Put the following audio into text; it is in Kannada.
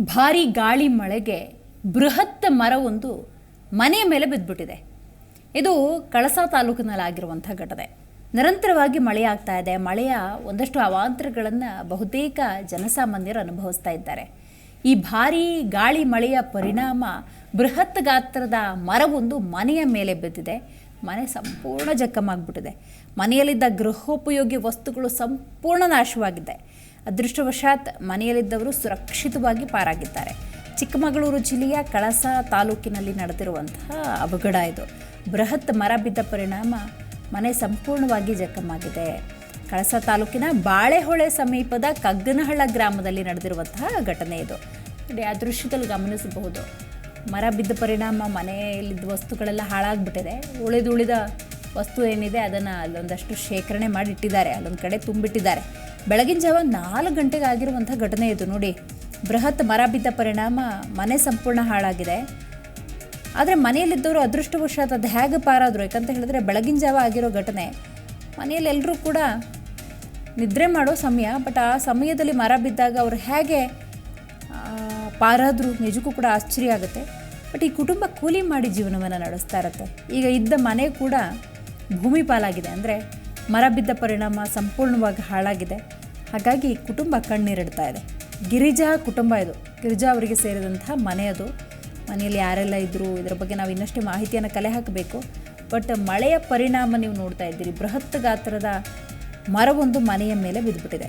ಭಾರಿ ಗಾಳಿ ಮಳೆಗೆ ಬೃಹತ್ ಮರವೊಂದು ಮನೆಯ ಮೇಲೆ ಬಿದ್ದುಬಿಟ್ಟಿದೆ. ಇದು ಕಳಸ ತಾಲೂಕಿನಲ್ಲಾಗಿರುವಂಥ ಘಟನೆ. ನಿರಂತರವಾಗಿ ಮಳೆಯಾಗ್ತಾ ಇದೆ. ಮಳೆಯ ಒಂದಷ್ಟು ಅವಾಂತರಗಳನ್ನು ಬಹುತೇಕ ಜನಸಾಮಾನ್ಯರು ಅನುಭವಿಸ್ತಾ ಇದ್ದಾರೆ. ಈ ಭಾರೀ ಗಾಳಿ ಮಳೆಯ ಪರಿಣಾಮ ಬೃಹತ್ ಗಾತ್ರದ ಮರವೊಂದು ಮನೆಯ ಮೇಲೆ ಬಿದ್ದಿದೆ. ಮನೆ ಸಂಪೂರ್ಣ ಜಖಮಾಗ್ಬಿಟ್ಟಿದೆ ಮನೆಯಲ್ಲಿದ್ದ ಗೃಹೋಪಯೋಗಿ ವಸ್ತುಗಳು ಸಂಪೂರ್ಣ ನಾಶವಾಗಿದೆ ಅದೃಷ್ಟವಶಾತ್ ಮನೆಯಲ್ಲಿದ್ದವರು ಸುರಕ್ಷಿತವಾಗಿ ಪಾರಾಗಿದ್ದಾರೆ. ಚಿಕ್ಕಮಗಳೂರು ಜಿಲ್ಲೆಯ ಕಳಸ ತಾಲೂಕಿನಲ್ಲಿ ನಡೆದಿರುವಂತಹ ಅವಘಡ ಇದು. ಬೃಹತ್ ಮರ ಬಿದ್ದ ಪರಿಣಾಮ ಮನೆ ಸಂಪೂರ್ಣವಾಗಿ ಜಖಮಾಗಿದೆ. ಕಳಸ ತಾಲೂಕಿನ ಬಾಳೆಹೊಳೆ ಸಮೀಪದ ಕಗ್ಗನಹಳ್ಳ ಗ್ರಾಮದಲ್ಲಿ ನಡೆದಿರುವಂತಹ ಘಟನೆ ಇದು. ನೋಡಿ, ಆ ಗಮನಿಸಬಹುದು. ಮರ ಬಿದ್ದ ಪರಿಣಾಮ ಮನೆಯಲ್ಲಿದ್ದ ವಸ್ತುಗಳೆಲ್ಲ ಹಾಳಾಗ್ಬಿಟ್ಟಿದೆ. ಉಳಿದುಳಿದ ವಸ್ತು ಏನಿದೆ ಅದನ್ನು ಅಲ್ಲೊಂದಷ್ಟು ಶೇಖರಣೆ ಮಾಡಿ ಇಟ್ಟಿದ್ದಾರೆ ಅಲ್ಲೊಂದು ಕಡೆ ತುಂಬಿಟ್ಟಿದ್ದಾರೆ. ಬೆಳಗಿನ ಜಾವ ನಾಲ್ಕು ಗಂಟೆಗೆ ಆಗಿರುವಂಥ ಘಟನೆ ಇದು ನೋಡಿ. ಬೃಹತ್ ಮರ ಬಿದ್ದ ಪರಿಣಾಮ ಮನೆ ಸಂಪೂರ್ಣ ಹಾಳಾಗಿದೆ. ಆದರೆ ಮನೆಯಲ್ಲಿದ್ದವರು ಅದೃಷ್ಟವಶಾತ್ ಅದು ಹೇಗೆ ಪಾರಾದರು? ಯಾಕಂತ ಹೇಳಿದ್ರೆ ಬೆಳಗಿನ ಜಾವ ಆಗಿರೋ ಘಟನೆ. ಮನೆಯಲ್ಲಿ ಎಲ್ಲರೂ ಕೂಡ ನಿದ್ರೆ ಮಾಡೋ ಸಮಯ, ಬಟ್ ಆ ಸಮಯದಲ್ಲಿ ಮರ ಬಿದ್ದಾಗ ಅವರು ಹೇಗೆ ಪಾರಾದ್ರು ನಿಜಕ್ಕೂ ಕೂಡ ಆಶ್ಚರ್ಯ ಆಗುತ್ತೆ. ಬಟ್ ಈ ಕುಟುಂಬ ಕೂಲಿ ಮಾಡಿ ಜೀವನವನ್ನು ನಡೆಸ್ತಾ ಇರುತ್ತೆ. ಈಗ ಇದ್ದ ಮನೆ ಕೂಡ ಭೂಮಿ ಪಾಲಾಗಿದೆ ಅಂದರೆ ಮರ ಬಿದ್ದ ಪರಿಣಾಮ ಸಂಪೂರ್ಣವಾಗಿ ಹಾಳಾಗಿದೆ. ಹಾಗಾಗಿ ಕುಟುಂಬ ಕಣ್ಣೀರಿಡ್ತಾ ಇದೆ. ಗಿರಿಜಾ ಕುಟುಂಬ ಇದು. ಗಿರಿಜಾ ಅವರಿಗೆ ಸೇರಿದಂತಹ ಮನೆಯದು ಮನೆಯಲ್ಲಿ ಯಾರೆಲ್ಲ ಇದ್ದರು ಇದರ ಬಗ್ಗೆ ನಾವು ಇನ್ನಷ್ಟು ಮಾಹಿತಿಯನ್ನು ಕಲೆ ಹಾಕಬೇಕು. ಬಟ್ ಮಳೆಯ ಪರಿಣಾಮ ನೀವು ನೋಡ್ತಾ ಇದ್ದೀರಿ. ಬೃಹತ್ ಗಾತ್ರದ ಮರವೊಂದು ಮನೆಯ ಮೇಲೆ ಬಿದ್ದುಬಿಟ್ಟಿದೆ